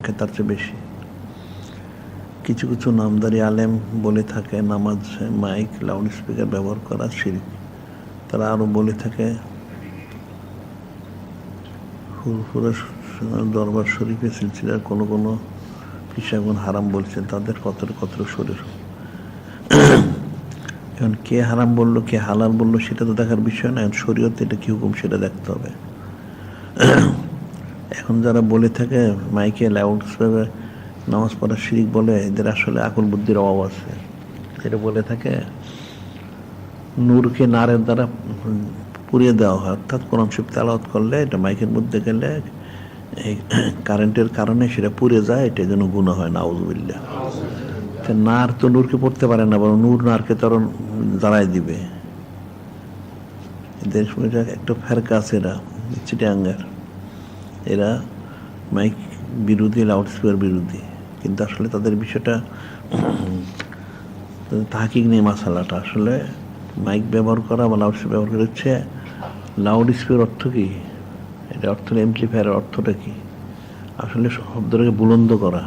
তার চেয়ে বেশি। কিছু কিছু নামদারি আলেম বলে থাকে, নামাজ, মাইক লাউড স্পিকার ব্যবহার করা শিরিক। তারা আরও বলে থাকে দরবার শরীফে সিলসিলার কোনো কোনো পিসাগুন হারাম বলছেন, তাদের কত কত শরীর এখন কে হারাম বলল, কে হালাল বলল, সেটা তো দেখার বিষয় না এখন শরীয়তে এটা কি হুকুম সেটা দেখতে হবে। এখন যারা বলে থাকে, মাইকে লাউড স্পিকারে নামাজ পড়া শিরিক বলে, এদের আসলে আকল বুদ্ধির অভাব আছে। যেটা বলে থাকে, নূরকে নারের দ্বারা পুড়িয়ে দেওয়া হয়। অর্থাৎ কোরআন শিব তেলাওয়াত করলে, এটা মাইকের মধ্যে গেলে, এই কারেন্টের কারণে সেটা পুড়ে যায় এটা যেন গুণা হয় না আউজবিল্লা নার তো নূরকে পড়তে পারে না, বরং নূর নারকে তো আরও দাঁড়ায় দিবে। শুনে একটা ফেরকা আছে এরা, চিটাঙ্গার। এরা মাইক বিরোধী লাউড স্পিকার বিরোধী। কিন্তু আসলে তাদের বিষয়টা তাহাকিক নেই মাসালাটা। আসলে মাইক ব্যবহার করা বা লাউড স্পিকার ব্যবহার করা হচ্ছে লাউড স্পিকার অর্থ কি? এটা অর্থ এমপ্লিফায়ারের অর্থটা কি? আসলে শব্দটাকে বুলন্দ করা।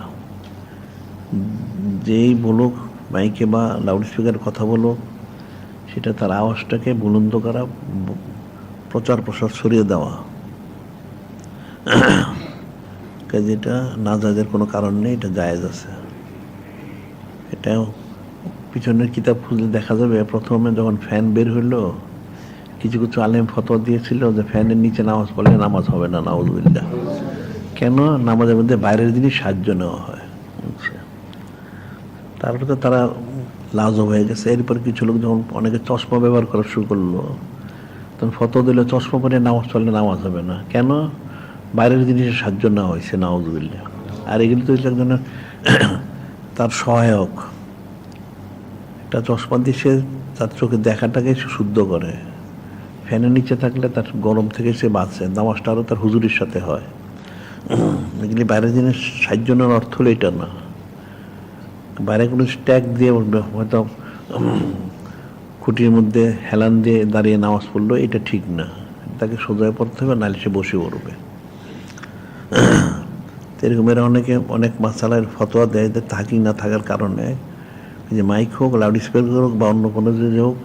যেই বলুক, মাইকে বা লাউড স্পিকার কথা বলুক, সেটা তার আওয়াজটাকে বুলন্দ করা প্রচার প্রসার ছড়িয়ে দেওয়া। যেটা না যাদের কোনো কারণ নেই, এটা জায়েজ আছে। এটা পিছনের কিতাব খুঁজলে দেখা যাবে। প্রথমে যখন ফ্যান বের হইল, কিছু কিছু আলেম ফতোয়া দিয়েছিল যে ফ্যানের নিচে নামাজ পড়লে নামাজ হবে না নাউজবিল্লা কেন? নামাজের মধ্যে বাইরের জিনিস সাহায্য নেওয়া হয়। তারপরে তো তারা লাজব হয়ে গেছে। এরপর কিছু লোক যখন অনেকে চশমা ব্যবহার করা শুরু করল, তখন ফটো দিলে, চশমা পরে নামাজ পড়লে নামাজ হবে না। কেন? বাইরের জিনিসের সাহায্য নেওয়া হয়েছে নাউজবিল্লা আর এগুলি তো হচ্ছে একজনের তার সহায়ক। একটা চশমা দিয়ে সে তার চোখে দেখাটাকে সে শুদ্ধ করে। ফ্যানের নিচে থাকলে তার গরম থেকে সে বাঁচে, নামাজটা আরও তার হুজুরির সাথে হয়। এগুলি বাইরের জিনিস সাহায্য নেওয়ার অর্থ হলো এটা না। বাইরে কোনো ট্যাগ দিয়ে হয়তো খুঁটির মধ্যে হেলান দিয়ে দাঁড়িয়ে নামাজ পড়ল, এটা ঠিক না। তাকে সোজায় পড়তে হবে, নাহলে সে বসে পড়বে। এরকম এরা অনেকে, অনেক মাসালার ফতোয়া দেয় যে তাকিং না থাকার কারণে। যে মাইক হোক লাউড স্পিকার হোক বা অন্য কোনো যে হোক,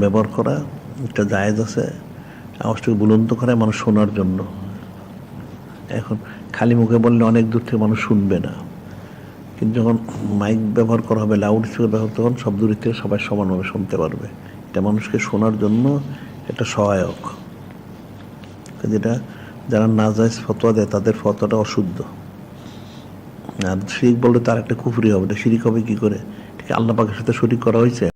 ব্যবহার করা একটা জায়েজ আছে। আওয়াজটাকে বুলন্ত করে মানুষ শোনার জন্য। এখন খালি মুখে বললে অনেক দূর থেকে মানুষ শুনবে না। কিন্তু যখন মাইক ব্যবহার করা হবে লাউড স্পিকার ব্যবহার তখন সব দূরের থেকে সবাই সমানভাবে শুনতে পারবে। এটা মানুষকে শোনার জন্য একটা সহায়ক। যেটা যারা না যায় ফতোয়া দেয়, তাদের ফতোয়াটা অশুদ্ধ। আর শিরিক বললে তার একটা কুফরি হবে, এটা শিরিক হবে কি করে? ঠিক আল্লাহ পাকের সাথে শরিক করা হয়েছে?